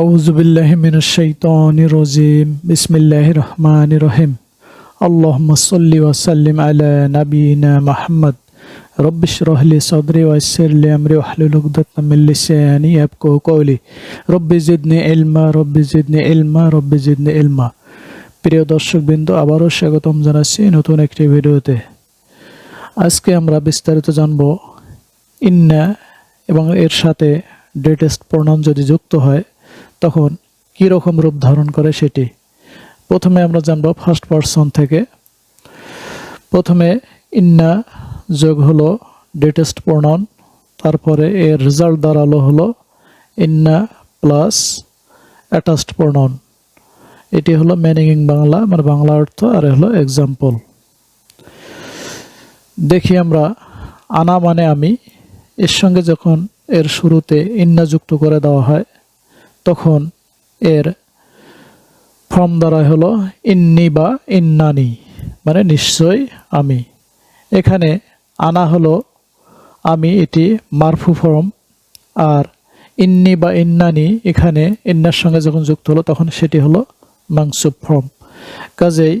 আউজুবিল্লাহমিনশাইতানিরজিম বিসমিল্লাহ রহমান রহিম। আল্লাহ মসল্লি ওয়াসাল্লিম আলা নাবিনা মাহমদ রব্বিশ রহলি সদরি ওয়াসিরলি আমরি ওয়াহলুল উকদাতাম মিন লিসানি ইয়াফকাহু কওলি। রব্বি জিদনি ইলমা রব্বি জিদনি ইলমা রব্বি জিদনি ইলমা প্রিয় আবারও স্বাগতম জানাচ্ছি নতুন একটি ভিডিওতে। আজকে আমরা বিস্তারিত জানব ইন্না এবং এর সাথে ডেটেস্ট প্রণাম যদি যুক্ত হয় তখন কী রকম রূপ ধারণ করে সেটি? প্রথমে আমরা জানব ফার্স্ট পার্সন থেকে। প্রথমে ইন্না যোগ হলো ডেটেস্ট প্রণন তারপরে এর রেজাল্ট দাঁড়াল হলো ইন্না প্লাস অ্যাটাচড প্রণন এটি হলো ইন বাংলা মানে বাংলা অর্থ, আর হলো এক্সাম্পল দেখি আমরা আনা মানে আমি। এর সঙ্গে যখন এর শুরুতে ইন্না যুক্ত করে দেওয়া হয় তখন এর ফর্ম দ্বারা হলো ইন্নি বা ইন্নানি মানে নিশ্চয় আমি। এখানে আনা হলো আমি এটি মারফু ফর্ম। আর ইন্নি বা ইন্নানি এখানে ইন্নার সঙ্গে যখন যুক্ত হলো তখন সেটি হলো মাংসুব ফর্ম। কাজেই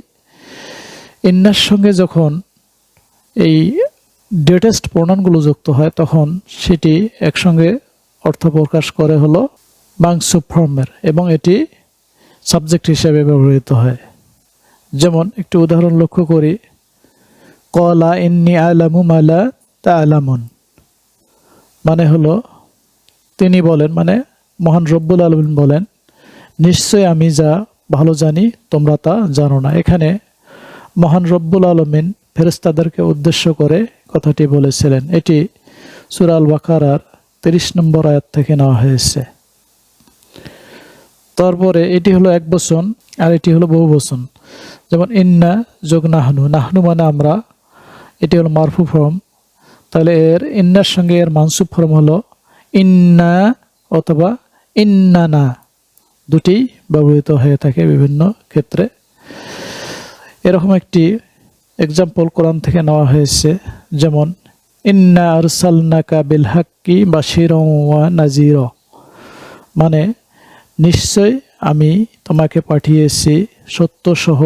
ইন্নার সঙ্গে যখন এই ডেটেস্ট প্রণামগুলো যুক্ত হয় তখন সেটি একসঙ্গে অর্থ প্রকাশ করে হলো মাংসুব ফর্মের এবং এটি সাবজেক্ট হিসেবে ব্যবহৃত হয়। যেমন, একটি উদাহরণ লক্ষ্য করি। কলা ইন্নি আলামু মালা তা আলামুন মানে হলো, তিনি বলেন মানে মহান রব্বুল আলমিন বলেন, নিশ্চয় আমি যা ভালো জানি, তোমরা তা জানো না। এখানে মহান রব্বুল আলমিন ফেরেস্তাদেরকে উদ্দেশ্য করে কথাটি বলেছিলেন। এটি সুরাল বাকারার তিরিশ নম্বর আয়াত থেকে নেওয়া হয়েছে। তারপরে এটি হলো এক বচন আর এটি হলো বহু বচন। যেমন, ইন্না যোগ নাহনু নাহনু মানে আমরা। এটি হলো মারফু ফর্ম। তাহলে এর, ইন্নার সঙ্গে এর মানসুব ফর্ম হলো ইন্না অথবা ইন্নানা। দুটি ব্যবহৃত হয়ে থাকে বিভিন্ন ক্ষেত্রে। এরকম একটি এক্সাম্পল কোরআন থেকে নেওয়া হয়েছে। যেমন, ইন্না আরসালনাকা বিল হাক্কি বাশির ওয়া নাজির মানে নিশ্চয় আমি তোমাকে পাঠিয়েছি সত্যসহ,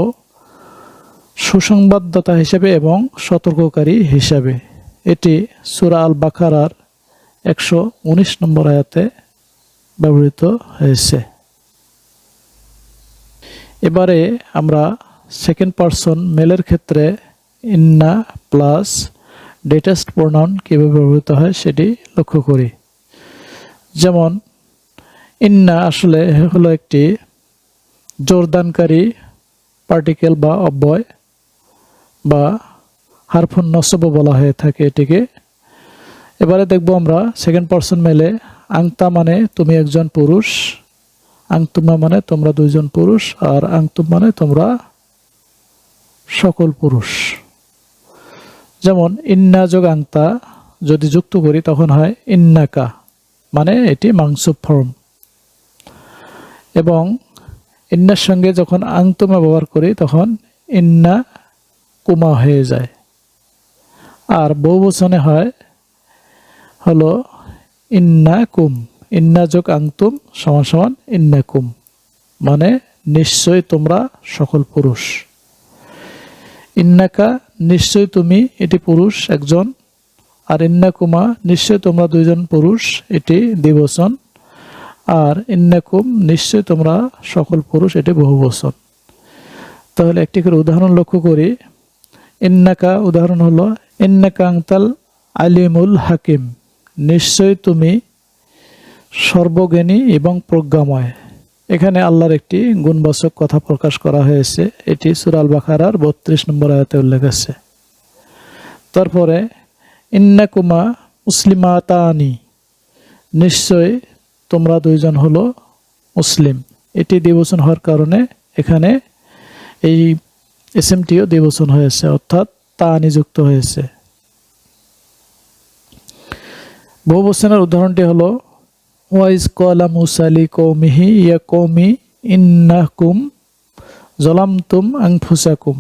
সুসংবাদদাতা হিসেবে এবং সতর্ককারী হিসাবে। এটি সুরা আল বাকারার একশো উনিশ নম্বর আয়াতে ব্যবহৃত হয়েছে। এবারে আমরা সেকেন্ড পারসন মেলের ক্ষেত্রে ইন্না প্লাস ডেটেস্ট প্রোনাউন কীভাবে ব্যবহৃত হয় সেটি লক্ষ্য করি। যেমন ইন্না আসলে হলো একটি জোরদানকারী পার্টিকেল বা অব্যয় বা হারফুন নসব বলা হয়ে থাকে এটিকে। এবারে দেখব আমরা সেকেন্ড পারসন মেলে আংতা মানে তুমি একজন পুরুষ, আংতুমা মানে তোমরা দুইজন পুরুষ, আর আংতুম মানে তোমরা সকল পুরুষ। যেমন ইন্না যোগ আংতা যদি যুক্ত করি তখন হয় ইন্নাকা মানে এটি মাংস ফর্ম এবং ইন্নার সঙ্গে যখন আংতুমা ব্যবহার করি, তখন ইন্না কুমা হয়ে যায়। আর বহু বচনে হয় হলো ইন্না কুম। ইন্না যোগ আংতুম সমান সমান ইন্না কুম। মানে নিশ্চয় তোমরা সকল পুরুষ। ইন্নাকা নিশ্চয় তুমি এটি পুরুষ একজন, আর ইন্নাকুমা নিশ্চয় তোমরা দুইজন পুরুষ, এটি দ্বিবচন। আর ইন্নাকুম নিশ্চয় তোমরা সকল পুরুষ, এটি বহুবচন তাহলে একটি করে উদাহরণ লক্ষ্য করি। ইন্নাকা উদাহরণ হলো, ইন্নাকা আংতাল আলিমুল হাকিম, নিশ্চয় তুমি সর্বজ্ঞানী এবং প্রজ্ঞাময়। এখানে আল্লাহর একটি গুণবাচক কথা প্রকাশ করা হয়েছে। এটি সুরাল বাখারার বত্রিশ নম্বর আয়াতে উল্লেখ আছে। তারপরে, ইন্নাকুমা মুসলিমাতানি নিশ্চয় তোমরা দুইজন হলো মুসলিম। এটি দ্বিবচন হওয়ার কারণে এখানে এই এসএমটিও দ্বিবচন হয়েছে, অর্থাৎ তা নিযুক্ত হয়েছে। বহুবচনের উদাহরণটি হলো, ওয়াইজ কলা মুসালি কৌমিহি ইয়া কৌমি ইন্নাকুম জলামতুম আংফুসাকুম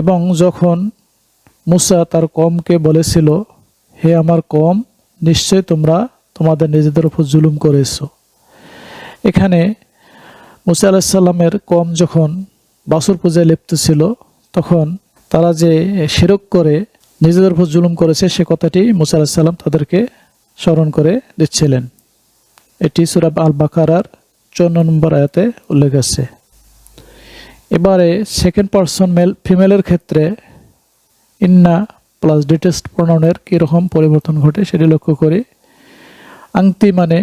এবং যখন মুসা তার কমকে বলেছিল, হে আমার কম নিশ্চয় তোমরা তোমাদের নিজেদের উপর জুলুম করেছ। এখানে মুসা আলাহিসাল্লামের কম যখন বাসুর পূজায় লিপ্ত ছিল, তখন তারা যে শিরক করে নিজেদের উপর জুলুম করেছে, সে কথাটি মুসা আলাহিসাল্লাম তাদেরকে স্মরণ করে দিচ্ছিলেন। এটি সুরাব আল বাকারার চৌন্ন নম্বর আয়াতে উল্লেখ আছে। এবারে সেকেন্ড পার্সন মেল ফিমেলের ক্ষেত্রে ইন্না প্লাস ডিটেস্ট প্রণয়নের কীরকম পরিবর্তন ঘটে সেটি লক্ষ্য করি আংতি মানে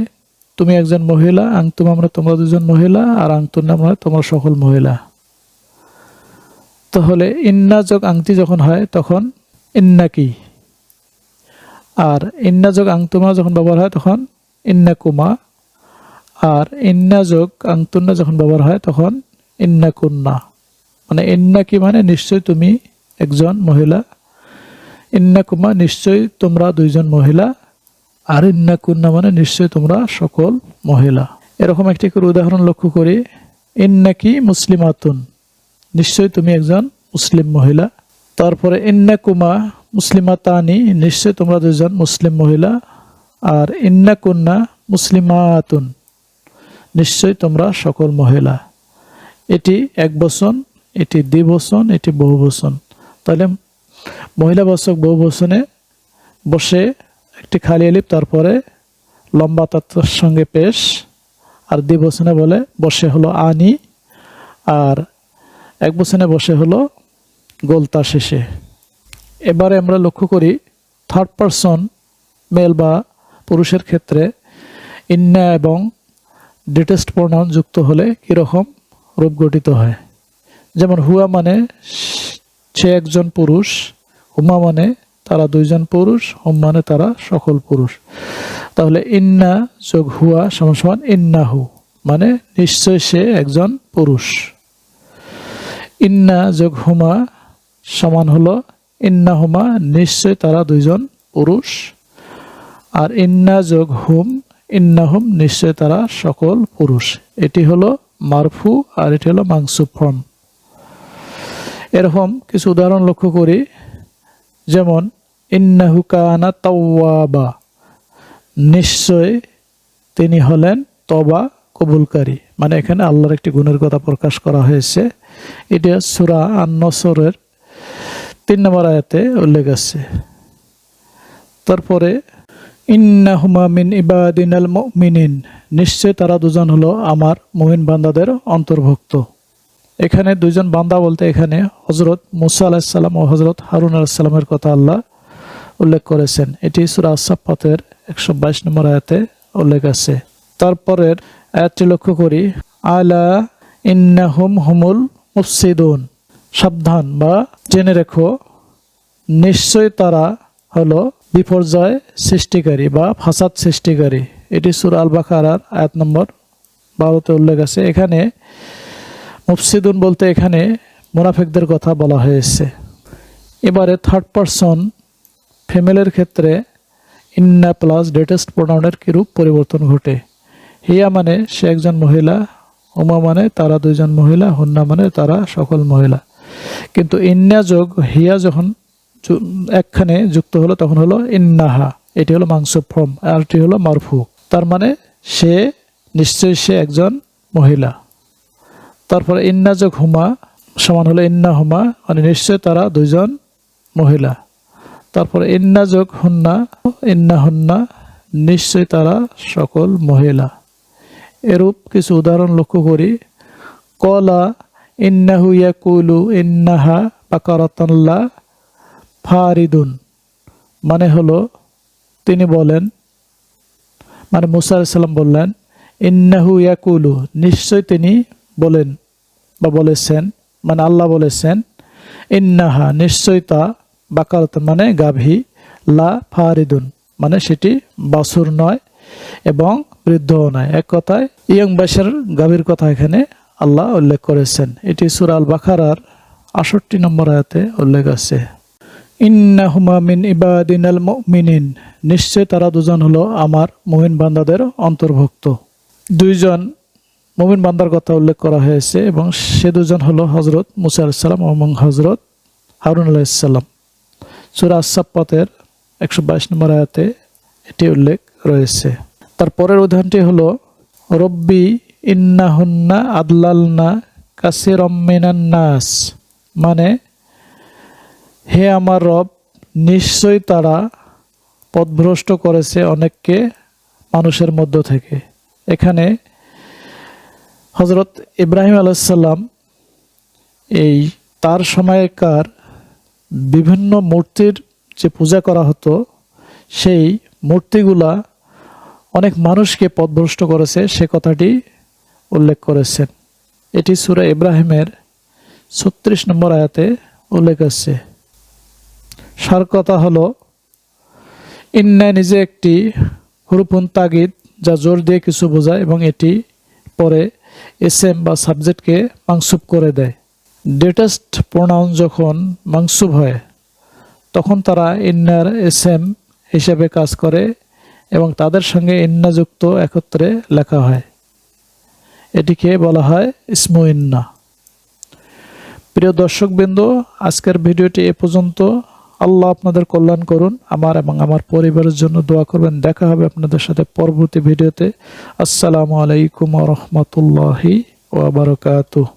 তুমি একজন মহিলা আংতুম আমরা তোমরা দুজন মহিলা, আর আংতুন আমরা তোমরা সকল মহিলা। তাহলে ইন্না যোগ আংতি যখন হয় তখন ইন্না কি? আর ইন্না যোগ আংতুমা যখন ব্যবহার হয় তখন ইন্না কুমা। আর ইন্না যোগ আংতুন্না যখন ব্যবহার হয় তখন ইন্না কুন্না। মানে ইন্না কি মানে নিশ্চয় তুমি একজন মহিলা। ইন্না কুমা নিশ্চয় তোমরা দুইজন মহিলা। আর ইন্না কুন্না মানে নিশ্চয় তোমরা সকল মহিলা। এরকম একটি করে উদাহরণ লক্ষ্য করি। ইন্না কি মুসলিমাতুন? নিশ্চয় তুমি একজন মুসলিম মহিলা। তারপরে ইন্না কুমা মুসলিমাতানি? নিশ্চয় তোমরা দুজন মুসলিম মহিলা। আর ইন্না কুন্না মুসলিমাতুন? নিশ্চয় তোমরা সকল মহিলা। এটি এক বচন, এটি দ্বিবচন এটি বহু বচন। তাহলে মহিলা বাচক বহু বচনে বসে একটি খালি এলিপ তারপরে লম্বা তার সঙ্গে পেশ, আর দ্বিবচনে বলে বসে হলো আনি, আর এক বচনে বসে হলো গোলতা শেষে। এবারে আমরা লক্ষ্য করি থার্ড পারসন মেল বা পুরুষের ক্ষেত্রে ইন্না এবং ডিটেস্ট প্রোনাউন যুক্ত হলে কীরকম রূপ গঠিত হয়? যেমন হুয়া মানে সে একজন পুরুষ, হুমা মানে তারা দুইজন পুরুষ হুম মানে তারা সকল পুরুষ। তাহলে ইন্না যোগ হুয়া সমান সমান ইন্নাহু মানে নিশ্চয় সে একজন পুরুষ। ইন্না যোগ হুমা সমান হলো, ইন্না হুমা নিশ্চয় তারা দুইজন পুরুষ। আর ইন্না যোগ হুম ইন্নাহুম নিশ্চয় তারা সকল পুরুষ। এটি হলো মারফু আর এটি হলো মাংসু ফর্ম। এরকম কিছু উদাহরণ লক্ষ্য করি। যেমন, ইন্নাহু কানা তাওয়াবা নিশ্চয় তিনি হলেন তবা কবুলকারী। মানে এখানে আল্লাহর একটি গুণের কথা প্রকাশ করা হয়েছে। এটা সুরা আন্নসরের তিন নম্বর আয়াতে উল্লেখ আছে। তারপরে, ইন্নাহুমা মিন ইবাদিনাল মুমিনিন নিশ্চয় তারা দুজন হলো আমার মুমিন বান্দাদের অন্তর্ভুক্ত। এখানে দুইজন বান্দা বলতে এখানে হজরত মুসা আলাহিসাল্লাম ও হজরত হারুন আলাহিসাল্লামের কথা আল্লাহ উল্লেখ করেছেন। এটি সুরা আসাফাতের একশো বাইশ নম্বর আয়াতে উল্লেখ আছে। তারপরের আয়াতটি লক্ষ্য করি, আলা ইন্নাহুম হুমুল মুফসিদুন। সাবধান বা জেনে রেখো নিশ্চয় তারা হলো বিপর্যয় সৃষ্টিকারী বা ফাসাদ সৃষ্টিকারী। এটি সুর আল বাকারার আয়াত নম্বর বারোতে উল্লেখ আছে। এখানে মুফসিদুন বলতে এখানে মুনাফিকদের কথা বলা হয়েছে। এবারে থার্ড পারসন ফিমেলের ক্ষেত্রে ইন্না প্লাস ডেটেস্ট প্রোনাউনের কিরূপ পরিবর্তন ঘটে? হিয়া মানে সে একজন মহিলা, উমা মানে তারা দুইজন মহিলা, হুন্না মানে তারা সকল মহিলা। কিন্তু ইন্না যোগ হিয়া যখন একখানে যুক্ত হলো তখন হলো ইন্নাহা এটি হলো মাংস ফর্ম আরটি হলো মারফু। তার মানে সে, নিশ্চয়ই সে একজন মহিলা। তারপরে ইন্না যোগ হুমা সমান হলো ইন্না হুমা মানে নিশ্চয় তারা দুইজন মহিলা। তারপরে ইন্না যোগ হুন্না, ইন্না হুন্না, নিশ্চয় তারা সকল মহিলা। এরূপ কিছু উদাহরণ লক্ষ্য করি। কলা, ইন্নাহু ইয়াকুলু ইন্নাহা বাকারাতাল্লা ফারিদুন। মানে হলো, তিনি বলেন মানে মুসা আলাইসাল্লাম বললেন, ইন্নাহু ইয়াকুলু, নিশ্চয় তিনি বলেন বা বলেছেন মানে আল্লাহ বলেছেন, ইন্নাহা নিশ্চয় তা বাকারত মানে গাভী, লা ফারিদুন মানে সেটি বাসুর নয় এবং বৃদ্ধও নয়। এক কথায়, ইয়ং বয়সের গাভীর কথা এখানে আল্লাহ উল্লেখ করেছেন। এটি সুরাল বাখারার আষট্টি নম্বর আয়াতে উল্লেখ আছে। ইন্নাহুমা মিন ইবাদিনাল মুমিনিন নিশ্চয় তারা দুজন হলো আমার মুমিন বান্দাদের অন্তর্ভুক্ত। দুইজন মুমিন বান্দার কথা উল্লেখ করা হয়েছে এবং সে দুজন হলো হজরত মুসা আলাইসাল্লাম এবং হজরত হারুন আলাইসাল্লাম সুরা আসাপ্পাতের একশো বাইশ নম্বর আয়াতে এটি উল্লেখ রয়েছে। তার পরের উদাহরণটি হলো, রব্বি ইন্নাহুন্না আদলালনা কাসিরম্মিনান নাস। মানে হে আমার রব, নিশ্চয়ই তারা পথভ্রষ্ট করেছে অনেককে মানুষের মধ্য থেকে। এখানে হজরত ইব্রাহিম আলাইসাল্লাম এই তার সময়কার বিভিন্ন মূর্তির যে পূজা করা হতো, সেই মূর্তিগুলা অনেক মানুষকে পথভ্রষ্ট করেছে, সে কথাটি উল্লেখ করেছেন। এটি সুরা ইব্রাহিমের ছত্রিশ নম্বর আয়াতে উল্লেখ আছে। সার কথা হল, ইন্নায় নিজে একটি হুরুপুন তাগিদ যা জোর দিয়ে কিছু বোঝায় এবং এটি পরে এসএম বা সাবজেক্টকে মাংসুব করে দেয়। ডেটেস্ট প্রোনাউন যখন মাংসুব হয়, তখন তারা ইন্নার এসএম হিসেবে কাজ করে এবং তাদের সঙ্গে ইন্নাযুক্ত একত্রে লেখা হয়। এটিকে বলা হয় ইসমু ইন্না। প্রিয় দর্শকবৃন্দ, আজকের ভিডিওটি এ পর্যন্ত। আল্লাহ আপনাদের কল্যাণ করুন। আমার এবং আমার পরিবারের জন্য দোয়া করবেন। দেখা হবে আপনাদের সাথে পরবর্তী ভিডিওতে। আসসালামু আলাইকুম রহমতুল্লাহি ওয়াবারকাতুহ